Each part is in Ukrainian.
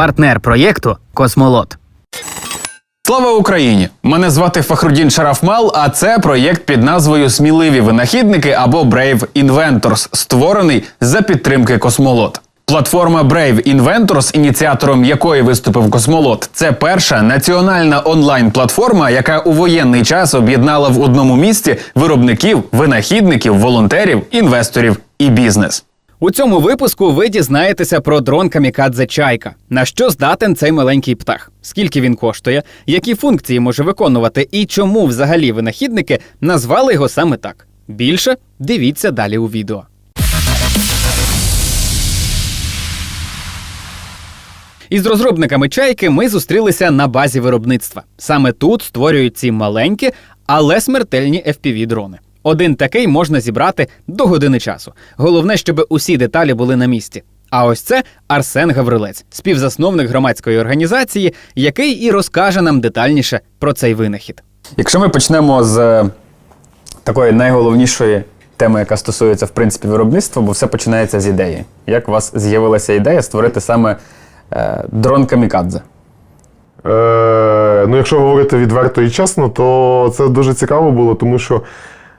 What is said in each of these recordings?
партнер проєкту Космолот. Слава Україні! Мене звати Фахрудін Шарафмал, а це проєкт під назвою Сміливі винахідники або Brave Inventors, створений за підтримки Космолот. Платформа Brave Inventors, ініціатором якої виступив Космолот, це перша національна онлайн-платформа, яка у воєнний час об'єднала в одному місці виробників, винахідників, волонтерів, інвесторів і бізнес. У цьому випуску ви дізнаєтеся про дрон Камікадзе Чайка. На що здатен цей маленький птах? Скільки він коштує, які функції може виконувати і чому взагалі винахідники назвали його саме так. Більше дивіться далі у відео. Із розробниками чайки ми зустрілися на базі виробництва. Саме тут створюють ці маленькі, але смертельні fpv дрони. Один такий можна зібрати до години часу. Головне, щоб усі деталі були на місці. А ось це Арсен Гаврилець, співзасновник громадської організації, який і розкаже нам детальніше про цей винахід. Якщо ми почнемо з е, такої найголовнішої теми, яка стосується в принципі виробництва, бо все починається з ідеї. Як у вас з'явилася ідея створити саме е, дрон камікадзе? Е, ну, якщо говорити відверто і чесно, то це дуже цікаво було, тому що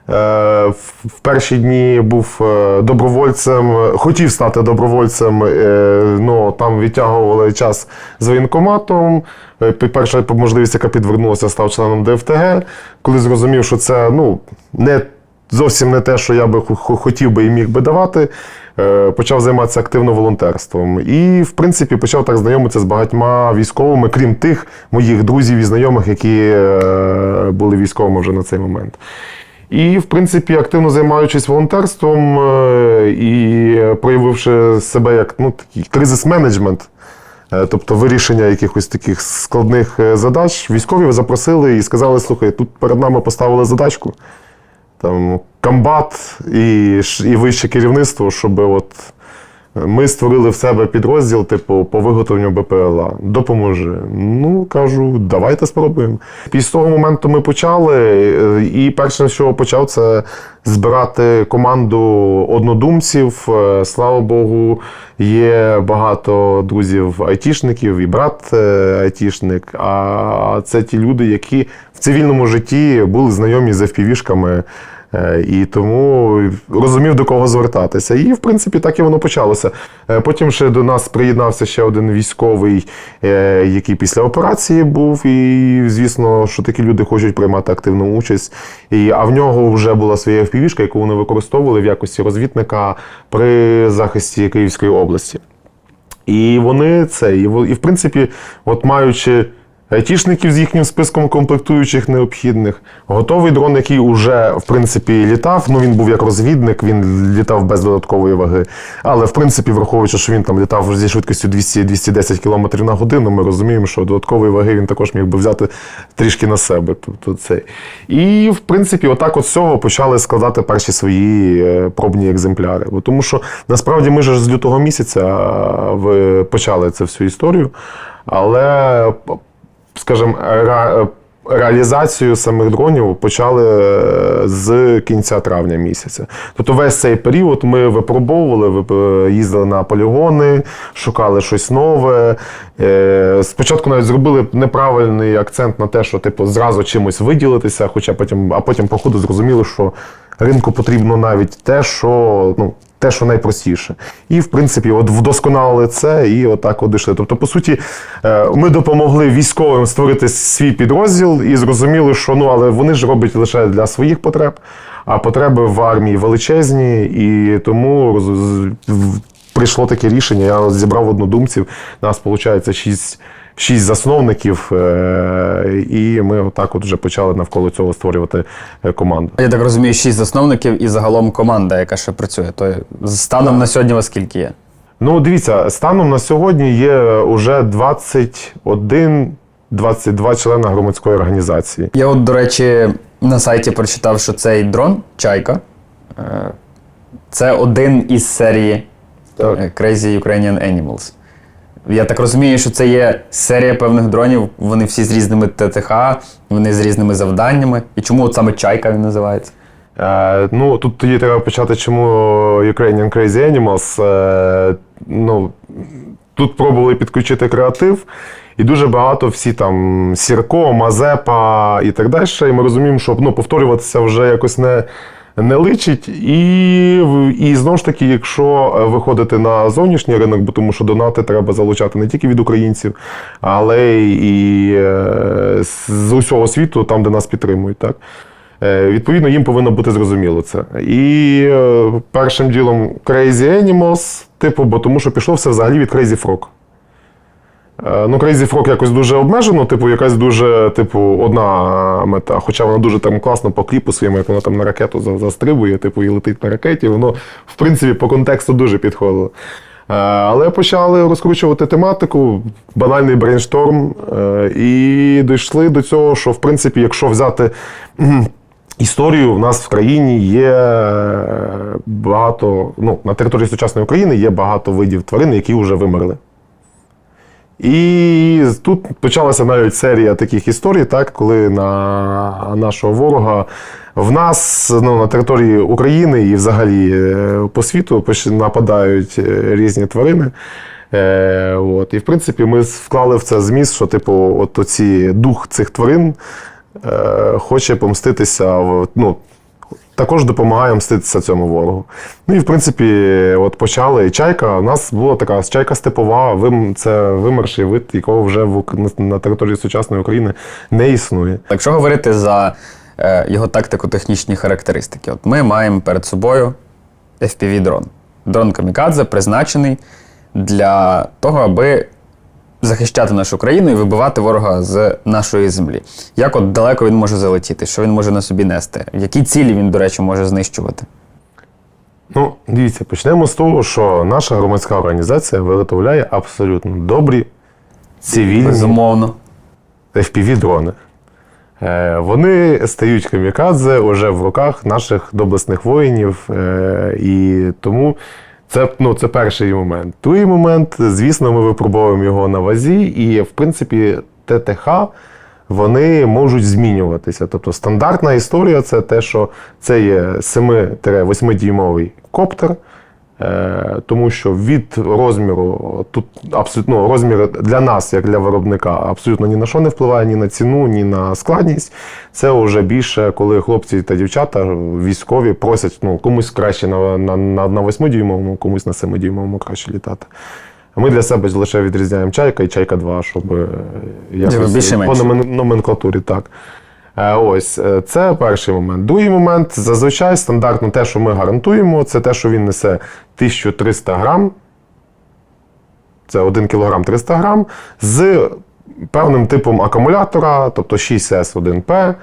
в, в перші дні був е, добровольцем, хотів стати добровольцем, е, ну там відтягували час з воєнкоматом. Е, Перша можливість, яка підвернулася, став членом ДФТГ. Коли зрозумів, що це ну, не зовсім не те, що я би хо- хо- хотів би і міг би давати. е, Почав займатися активно волонтерством. І, в принципі, почав так знайомитися з багатьма військовими, крім тих моїх друзів і знайомих, які е, були військовими вже на цей момент. І, в принципі, активно займаючись волонтерством е, і проявивши себе як ну, такий кризис-менеджмент, е, тобто вирішення якихось таких складних е, задач, військові запросили і сказали: слухай, тут перед нами поставили задачку там комбат і, і вище керівництво, щоб от ми створили в себе підрозділ, типу, по виготовленню БПЛА. Допоможи. Ну, кажу, давайте спробуємо. Після того моменту ми почали, е, і перше, чого почав, це збирати команду однодумців. Е, Слава Богу, є багато друзів айтішників, і брат е, айтішник. А це ті люди, які в цивільному житті були знайомі з FPV-шками. Е, І тому розумів, до кого звертатися. І, в принципі, так і воно почалося. Е, Потім ще до нас приєднався ще один військовий, е, який після операції був. І, звісно, що такі люди хочуть приймати активну участь. І, а в нього вже була своя FPV-шка, яку вони використовували в якості розвідника при захисті Київської області. І вони це, і в принципі, от маючи айтішників з їхнім списком комплектуючих необхідних, готовий дрон, який уже в принципі літав. Ну він був як розвідник, він літав без додаткової ваги. Але в принципі, враховуючи, що він там літав зі швидкістю 200-210 км на годину, ми розуміємо, що додаткової ваги він також міг би взяти трішки на себе. Тобто це. І в принципі, отак от з цього почали складати перші свої е, пробні екземпляри. Тому що насправді ми ж з лютого місяця почали цю всю історію. Але, скажімо, ре- реалізацію самих дронів почали е, з кінця травня місяця. Тобто весь цей період ми випробовували, вип- їздили на полігони, шукали щось нове. Е, Спочатку навіть зробили неправильний акцент на те, що типу зразу чимось виділитися, хоча потім, а потім, по ходу, зрозуміли, що ринку потрібно навіть те, що ну. Те, що найпростіше. І, в принципі, от вдосконалили це і отак от дійшли. Тобто, по суті, е, ми допомогли військовим створити свій підрозділ і зрозуміли, що ну, але вони ж роблять лише для своїх потреб, а потреби в армії величезні, і тому прийшло таке рішення. Я зібрав однодумців. Нас, виходить, шість. Шість засновників, е, і ми отак от вже почали навколо цього створювати е, команду. Я так розумію, шість засновників і загалом команда, яка ще працює. То станом на сьогодні вас скільки є? Ну, дивіться, станом на сьогодні є уже 21 22 члена громадської організації. Я от, до речі, на сайті прочитав, що цей дрон Чайка. е, Це один із серії Так. Crazy Ukrainian Animals. Я так розумію, що це є серія певних дронів, вони всі з різними ТТХ, вони з різними завданнями. І чому от саме Чайка він називається? Е, ну, тут тоді треба почати, чому Ukrainian Crazy Animals. Е, ну, тут пробували підключити креатив, і дуже багато всі там Сірко, Мазепа і так далі. І ми розуміємо, що ну, повторюватися вже якось не. Не личить, і, і знову ж таки, якщо е, виходити на зовнішній ринок, бо тому що донати треба залучати не тільки від українців, але і е, з усього світу, там, де нас підтримують. Так? Е, Відповідно, їм повинно бути зрозуміло це. І першим ділом Crazy Animals, типу, бо тому що пішло все взагалі від Crazy Frog. Е, Ну, Crazy Frog якось дуже обмежено, типу, якась дуже, типу, одна мета. Хоча вона дуже там класно по кліпу своєму, як вона там на ракету застрибує, типу, і летить на ракеті. Воно, в принципі, по контексту дуже підходило. Е, Але почали розкручувати тематику, банальний брейншторм, е, і дійшли до цього, що в принципі, якщо взяти історію, в нас в країні є багато, ну, на території сучасної України є багато видів тварин, які вже вимерли. І тут почалася навіть серія таких історій, так, коли на нашого ворога в нас ну, на території України і взагалі е, по світу нападають е, різні тварини. Е, от. І в принципі ми вклали в це зміст, що типу, от оці дух цих тварин е, хоче помститися. Ну, також допомагає мститися цьому ворогу. Ну і в принципі, от почали. І чайка. У нас була така чайка степова, вим, це вимерший вид, якого вже в, на- території сучасної України не існує. Якщо говорити за е, його тактико-технічні характеристики, от ми маємо перед собою FPV-дрон. Дрон Камікадзе призначений для того, аби захищати нашу країну і вибивати ворога з нашої землі. Як от далеко він може залетіти, що він може на собі нести? Які цілі він, до речі, може знищувати? Ну, дивіться, почнемо з того, що наша громадська організація виготовляє абсолютно добрі цивільні Безумовно. FPV-дрони. Е, Вони стають камікадзе уже в руках наших доблесних воїнів. е, І тому це, ну, це перший момент. Другий момент, звісно, ми випробовуємо його на вазі, і, в принципі, ТТХ вони можуть змінюватися. Тобто стандартна історія це те, що це є 7-8 дюймовий коптер. Е, Тому що від розміру тут абсолютно ну, розмір для нас, як для виробника, абсолютно ні на що не впливає, ні на ціну, ні на складність. Це вже більше, коли хлопці та дівчата військові просять ну, комусь краще на, на, на, на 8-дюймовому, комусь на 7-дюймовому краще літати. А Ми для себе лише відрізняємо чайка і чайка 2, щоб е, якось більше по менше. номенклатурі так. Е, Ось е, це перший момент. Другий момент зазвичай стандартно те, що ми гарантуємо, це те, що він несе 1300 грам. Це 1 кг 300 грам з певним типом акумулятора, тобто 6С1П, е,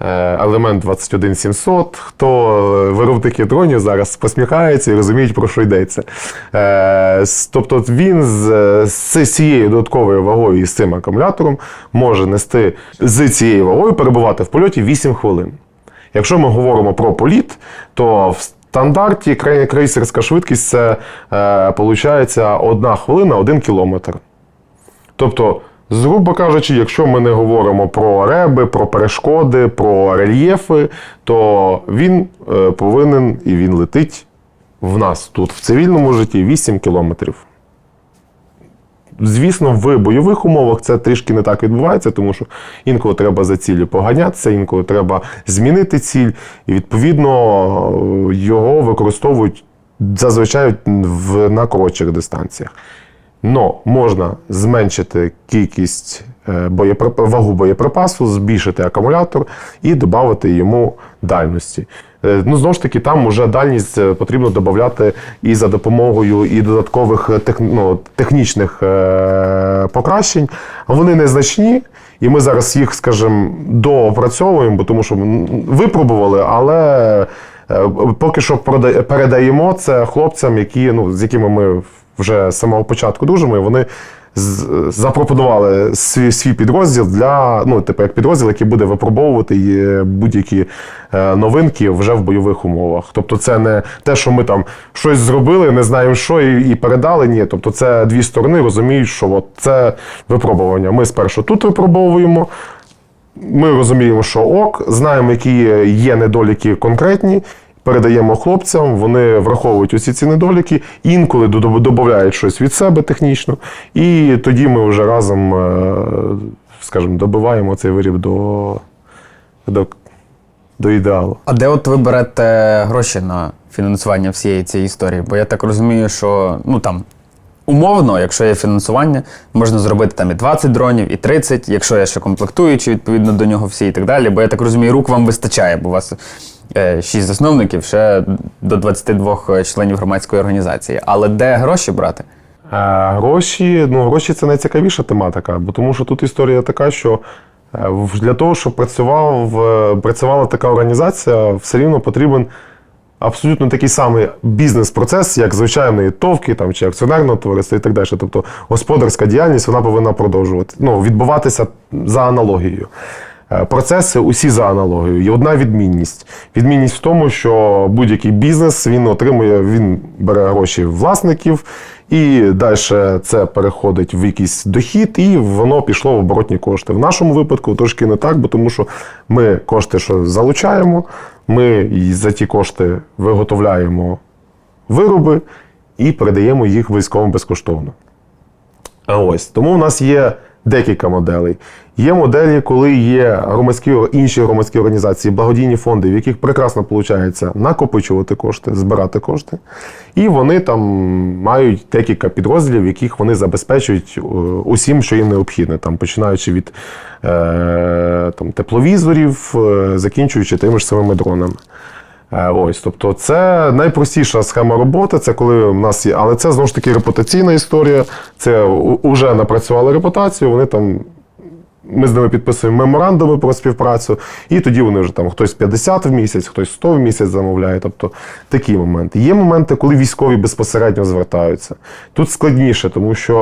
елемент 21700. Хто е, виробники дронів зараз посміхається і розуміють, про що йдеться. Е, Тобто він з цією додатковою вагою і з цим акумулятором може нести з цією вагою перебувати в польоті 8 хвилин. Якщо ми говоримо про політ, то в стандарті крейсерська швидкість це е, 1 хвилина 1 кілометр. Тобто, грубо кажучи, якщо ми не говоримо про реби, про перешкоди, про рельєфи, то він е, повинен і він летить в нас тут в цивільному житті 8 кілометрів. Звісно, в бойових умовах це трішки не так відбувається, тому що інколи треба за ціллю поганятися, інколи треба змінити ціль, і відповідно його використовують зазвичай в, на коротших дистанціях. Но можна зменшити кількість е, боєприп- вагу боєприпасу, збільшити акумулятор і додати йому дальності. Е, Ну, знову ж таки, там вже дальність е, потрібно додати і за допомогою і додаткових тех, ну, технічних покращень. Вони незначні, і ми зараз їх, скажімо, доопрацьовуємо, бо тому що випробували, але поки що передаємо це хлопцям, які, ну, з якими ми вже з самого початку дружимо, і вони запропонували свій, свій підрозділ для ну, типу, як підрозділ, який буде випробовувати е, будь-які е, новинки вже в бойових умовах. Тобто, це не те, що ми там щось зробили, не знаємо що, і, і передали. Ні, тобто це дві сторони розуміють, що от це випробування. Ми спершу тут випробовуємо. Ми розуміємо, що ок, знаємо, які є недоліки конкретні. Передаємо хлопцям, вони враховують усі ці недоліки, інколи додають щось від себе технічно, і тоді ми вже разом, е, скажімо, добиваємо цей виріб до, до, до ідеалу. А де от ви берете гроші на фінансування всієї цієї історії? Бо я так розумію, що ну там умовно, якщо є фінансування, можна зробити там і 20 дронів, і 30, якщо є ще комплектуючі, відповідно до нього всі і так далі. Бо я так розумію, рук вам вистачає, бо у вас е, 6 засновників, ще до 22 членів громадської організації. Але де гроші брати? Е, Гроші, ну гроші це найцікавіша тематика, бо тому що тут історія така, що е, для того, щоб працював, працювала така організація, все рівно потрібен абсолютно такий самий бізнес-процес, як звичайної товки там, чи акціонерного товариства і так далі. Тобто господарська діяльність вона повинна продовжувати, ну, відбуватися за аналогією. Е, Процеси усі за аналогією. Є одна відмінність. Відмінність в тому, що будь-який бізнес він отримує, він бере гроші власників, і далі це переходить в якийсь дохід, і воно пішло в оборотні кошти. В нашому випадку трошки не так, бо тому що ми кошти, що залучаємо, ми за ті кошти виготовляємо вироби і передаємо їх військовим безкоштовно. А ось тому в нас є декілька моделей. Є моделі, коли є громадські інші громадські організації, благодійні фонди, в яких прекрасно виходить накопичувати кошти, збирати кошти. І вони там мають декілька підрозділів, яких вони забезпечують е, усім, що їм необхідне, там починаючи від е, там, тепловізорів, е, закінчуючи тими ж самими дронами. Е, Ось, тобто, це найпростіша схема роботи. Це коли в нас є, але це знову ж таки репутаційна історія. Це вже напрацювали репутацію. Вони там. Ми з ними підписуємо меморандуми про співпрацю, і тоді вони вже там хтось 50 в місяць, хтось 100 в місяць замовляє. Тобто такі моменти. Є моменти, коли військові безпосередньо звертаються. Тут складніше, тому що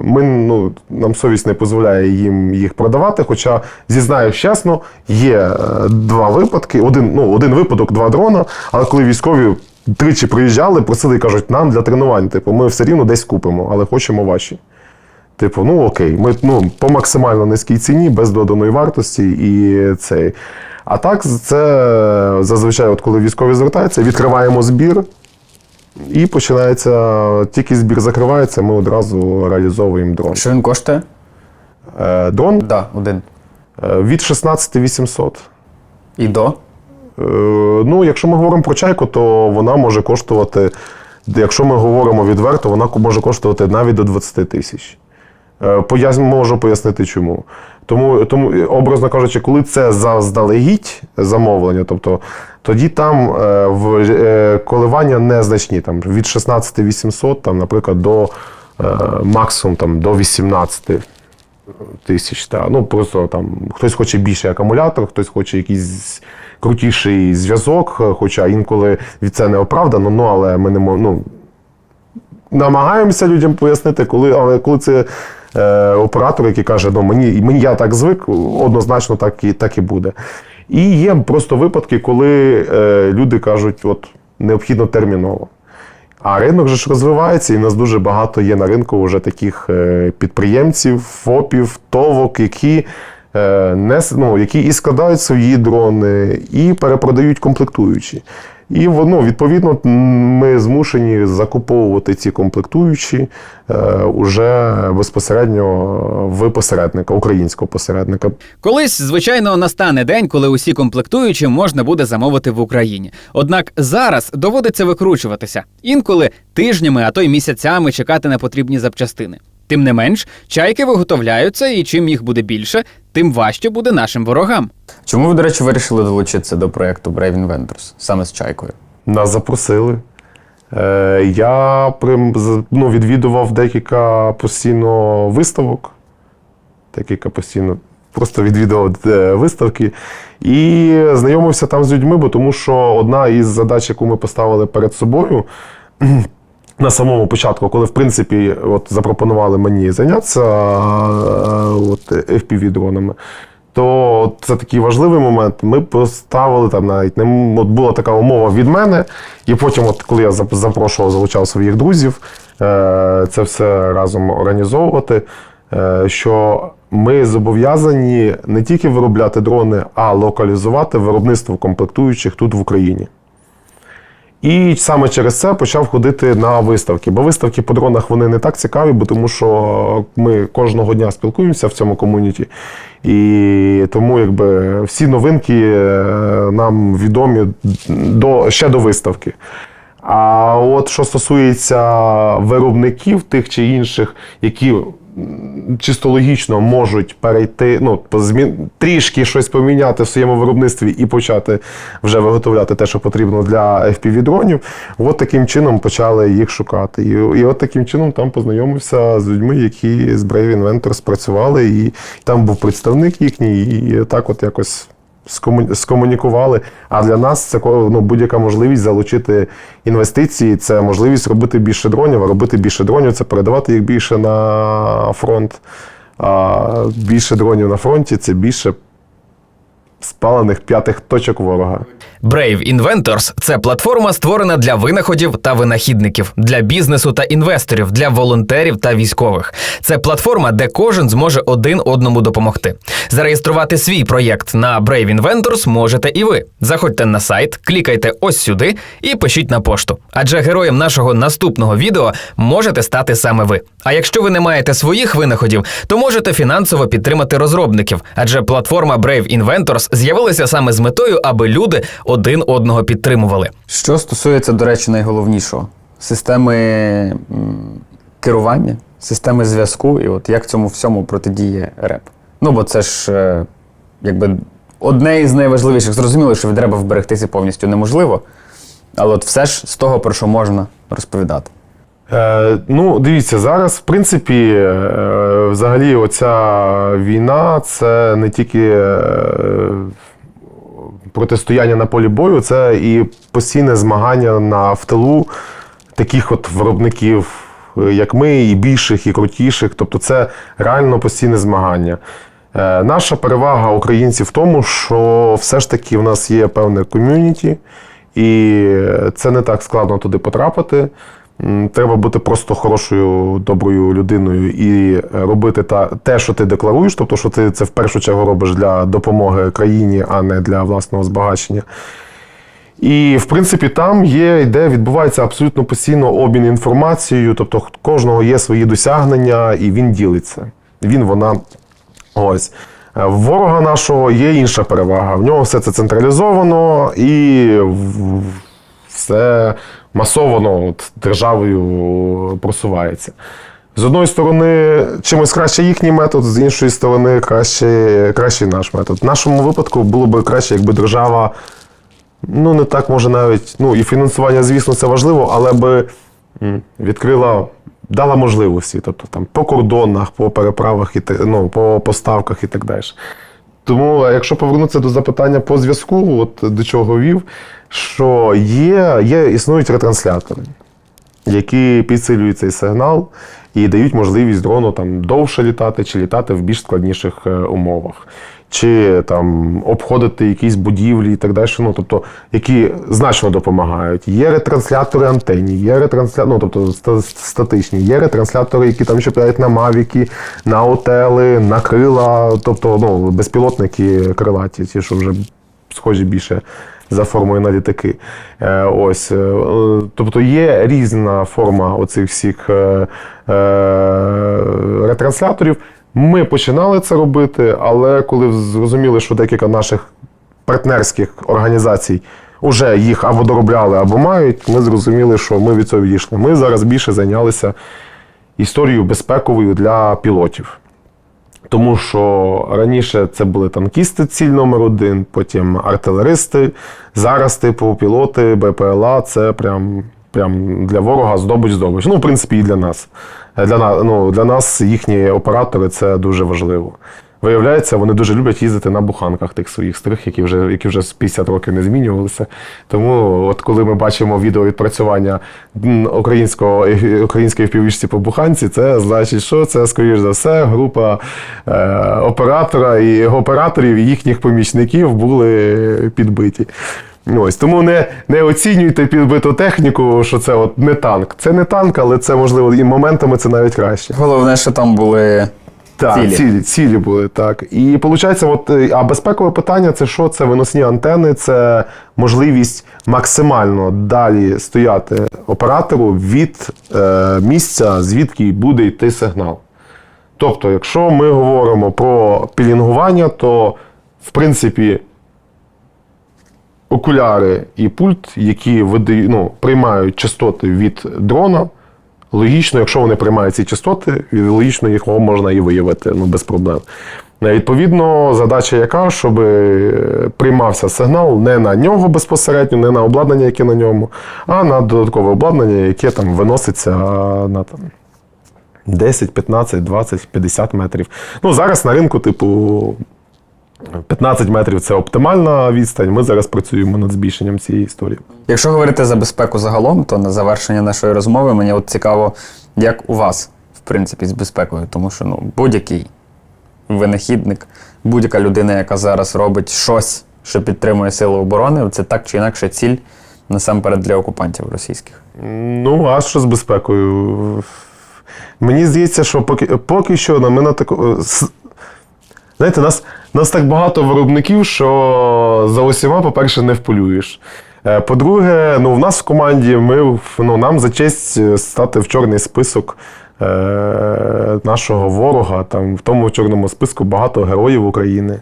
е, ми, ну, нам совість не дозволяє їм їх продавати. Хоча, зізнаюсь чесно, є е, два випадки: один, ну, один випадок, два дрона, але коли військові. Тричі приїжджали, просили і кажуть, нам для тренувань, типу, ми все рівно десь купимо, але хочемо ваші. Типу, ну окей, ми ну, по максимально низькій ціні, без доданої вартості і цей. А так, це зазвичай, от коли військові звертаються, відкриваємо збір, і починається, тільки збір закривається, ми одразу реалізовуємо дрон. Що він коштує? Е, дрон Да, один. е, від 16 800. І до. Е, ну, якщо ми говоримо про чайку, то вона може коштувати, якщо ми говоримо відверто, вона може коштувати навіть до 20 тисяч. Е, пояс- можу пояснити чому. Тому, тому, е, образно кажучи, коли це заздалегідь замовлення, тобто тоді там е, в, коливання незначні, там, від 16 800, там, наприклад, до максимум там, до 18 тисяч. Та. Ну, просто там хтось хоче більший акумулятор, хтось хоче якийсь крутіший зв'язок, хоча інколи від це не оправдано, ну, але ми не мо- ну, намагаємося людям пояснити, коли, але коли це оператор, який каже, ну мені, мені я так звик, однозначно так і, так і буде. І є просто випадки, коли е, люди кажуть, от необхідно терміново. А ринок же ж розвивається, і нас дуже багато є на ринку вже таких е, підприємців, ФОПів, ТОВок, які, е, не, ну, які і складають свої дрони, і перепродають комплектуючі. І воно, відповідно, ми змушені закуповувати ці комплектуючі е, уже безпосередньо в посередника, українського посередника. Колись, звичайно, настане день, коли усі комплектуючі можна буде замовити в Україні. Однак зараз доводиться викручуватися інколи тижнями, а то й місяцями чекати на потрібні запчастини. Тим не менш, чайки виготовляються, і чим їх буде більше, тим важче буде нашим ворогам. Чому ви, до речі, вирішили долучитися до проєкту Brave Inventors саме з чайкою? Нас запросили. Е, я прям, з- ну, відвідував декілька постійно виставок. Декілька постійно. Просто відвідував е, виставки і знайомився там з людьми, бо тому що одна із задач, яку ми поставили перед собою на самому початку, коли в принципі от, запропонували мені зайнятися е, от, FPV-дронами, то це такий важливий момент. Ми поставили там навіть не от була така умова від мене, і потім, от коли я зап- запрошував, залучав своїх друзів, е, це все разом організовувати. е, Що ми зобов'язані не тільки виробляти дрони, а локалізувати виробництво комплектуючих тут в Україні. І саме через це почав ходити на виставки. Бо виставки по дронах вони не так цікаві, бо тому що ми кожного дня спілкуємося в цьому комуніті. І тому якби всі новинки е, нам відомі до, ще до виставки. А от що стосується виробників тих чи інших, які чисто логічно можуть перейти, ну, змін, трішки щось поміняти в своєму виробництві і почати вже виготовляти те, що потрібно для FPV-дронів, от таким чином почали їх шукати. І, і от таким чином там познайомився з людьми, які з Brave Inventors працювали, і там був представник їхній, і так от якось скомунікували. А для нас це ну, будь-яка можливість залучити інвестиції, це можливість робити більше дронів. Робити більше дронів це передавати їх більше на фронт. А більше дронів на фронті це більше спалених п'ятих точок ворога. Brave Inventors – це платформа, створена для винаходів та винахідників, для бізнесу та інвесторів, для волонтерів та військових. Це платформа, де кожен зможе один одному допомогти. Зареєструвати свій проєкт на Brave Inventors можете і ви. Заходьте на сайт, клікайте ось сюди і пишіть на пошту. Адже героєм нашого наступного відео можете стати саме ви. А якщо ви не маєте своїх винаходів, то можете фінансово підтримати розробників, адже платформа Brave Inventors з'явилася саме з метою, аби люди один одного підтримували. Що стосується, до речі, найголовнішого системи керування, системи зв'язку, і от як цьому всьому протидіє РЕП. Ну, бо це ж е, якби одне із найважливіших. Зрозуміло, що від РЕПа вберегтися повністю неможливо, але от все ж з того, про що можна розповідати. Е, ну, дивіться, зараз, в принципі, е, взагалі, оця війна це не тільки е, протистояння на полі бою, це і постійне змагання на в тилу таких от виробників, е, як ми, і більших, і крутіших. Тобто, це реально постійне змагання. Е, Наша перевага українців в тому, що все ж таки в нас є певне ком'юніті, і це не так складно туди потрапити. Треба бути просто хорошою, доброю людиною і робити та, те, що ти декларуєш, тобто, що ти це в першу чергу робиш для допомоги країні, а не для власного збагачення. І в принципі там є, де відбувається абсолютно постійно обмін інформацією, тобто в кожного є свої досягнення, і він ділиться. Він, вона. Ось. Е, В ворога нашого є інша перевага. В нього все це централізовано і в- все масовано от, державою просувається. З одної сторони, чимось краще їхній метод, з іншої сторони, краще, кращий наш метод. В нашому випадку було б краще, якби держава ну не так може навіть. Ну і фінансування, звісно, це важливо, але би відкрила, дала можливості, тобто там по кордонах, по переправах і ну, по поставках і так далі. Тому, якщо повернутися до запитання по зв'язку, от до чого вів, що є, є існують ретранслятори, які підсилюють цей сигнал і дають можливість дрону там довше літати чи літати в більш складніших е, умовах, чи там обходити якісь будівлі і так далі. Ну, тобто, які значно допомагають. Є ретранслятори антенні, є ретранслятори, ну, тобто статичні, є ретранслятори, які там чіпляють на мавіки, на отели, на крила, тобто ну, безпілотники крилаті, ті, що вже схожі більше за формою на літаки. Е, ось, е, тобто є різна форма оцих всіх е, ретрансляторів. Ми починали це робити, але коли зрозуміли, що декілька наших партнерських організацій вже їх або доробляли, або мають, ми зрозуміли, що ми від цього відійшли. Ми зараз більше зайнялися історією безпековою для пілотів. Тому що раніше це були танкісти, ціль номер один, потім артилеристи. Зараз, типу, пілоти, БПЛА це прям, прям для ворога здобич здобич. Ну, в принципі, і для нас. Для, ну, для нас їхні оператори це дуже важливо. Виявляється, вони дуже люблять їздити на буханках тих своїх старих, які вже, які вже з 50 років не змінювалися. Тому, от коли ми бачимо відео відпрацювання українського української впівішці по буханці, це значить, що це, скоріш за все, група е, оператора і операторів і їхніх помічників були підбиті. Ось тому не, не оцінюйте підбиту техніку, що це от не танк. Це не танк, але це можливо і моментами це навіть краще. Головне, що там були Так, Цілі. цілі. цілі, були, так. І виходить, от, е, а безпекове питання це що? Це виносні антени, це можливість максимально далі стояти оператору від е, місця, звідки буде йти сигнал. Тобто, якщо ми говоримо про пілінгування, то в принципі окуляри і пульт, які видають, ну, приймають частоти від дрона, логічно, якщо вони приймають ці частоти, логічно їх можна і виявити ну, без проблем. Е, Відповідно, задача яка, щоб е, приймався сигнал не на нього безпосередньо, не на обладнання, яке на ньому, а на додаткове обладнання, яке там виноситься на там, 10, 15, 20, 50 метрів. Ну, зараз на ринку, типу, 15 метрів це оптимальна відстань. Ми зараз працюємо над збільшенням цієї історії. Якщо говорити за безпеку загалом, то на завершення нашої розмови мені от цікаво, як у вас, в принципі, з безпекою, тому що ну, будь-який винахідник, будь-яка людина, яка зараз робить щось, що підтримує сили оборони, це так чи інакше ціль насамперед для окупантів російських. Ну, а що з безпекою? Мені здається, що поки, поки що на мене тако. Знаєте, нас, нас так багато виробників, що за усіма, по-перше, не вполюєш. Е, По-друге, ну, в нас в команді ми, ну, нам за честь е, стати в чорний список е, нашого ворога. Там, в тому чорному списку багато героїв України.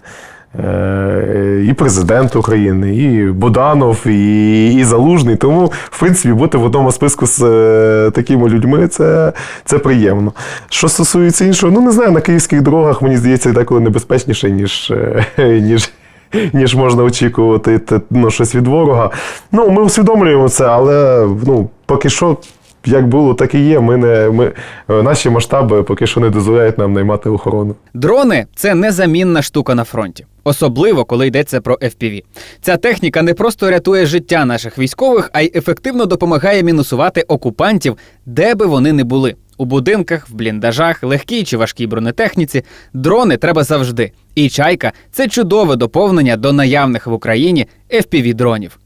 Е, І президент України, і Буданов, і, і Залужний. Тому, в принципі, бути в одному списку з е, такими людьми це, це приємно. Що стосується іншого, ну не знаю, на київських дорогах мені здається деколи небезпечніше, ніж, е, ніж, ніж можна очікувати ну, щось від ворога. Ну, ми усвідомлюємо це, але ну, поки що. Як було, так і є. Ми не, ми, е, наші масштаби поки що не дозволяють нам наймати охорону. Дрони це незамінна штука на фронті, особливо коли йдеться про FPV. Ця техніка не просто рятує життя наших військових, а й ефективно допомагає мінусувати окупантів, де би вони не були. У будинках, в бліндажах, легкій чи важкій бронетехніці дрони треба завжди. І чайка це чудове доповнення до наявних в Україні FPV дронів.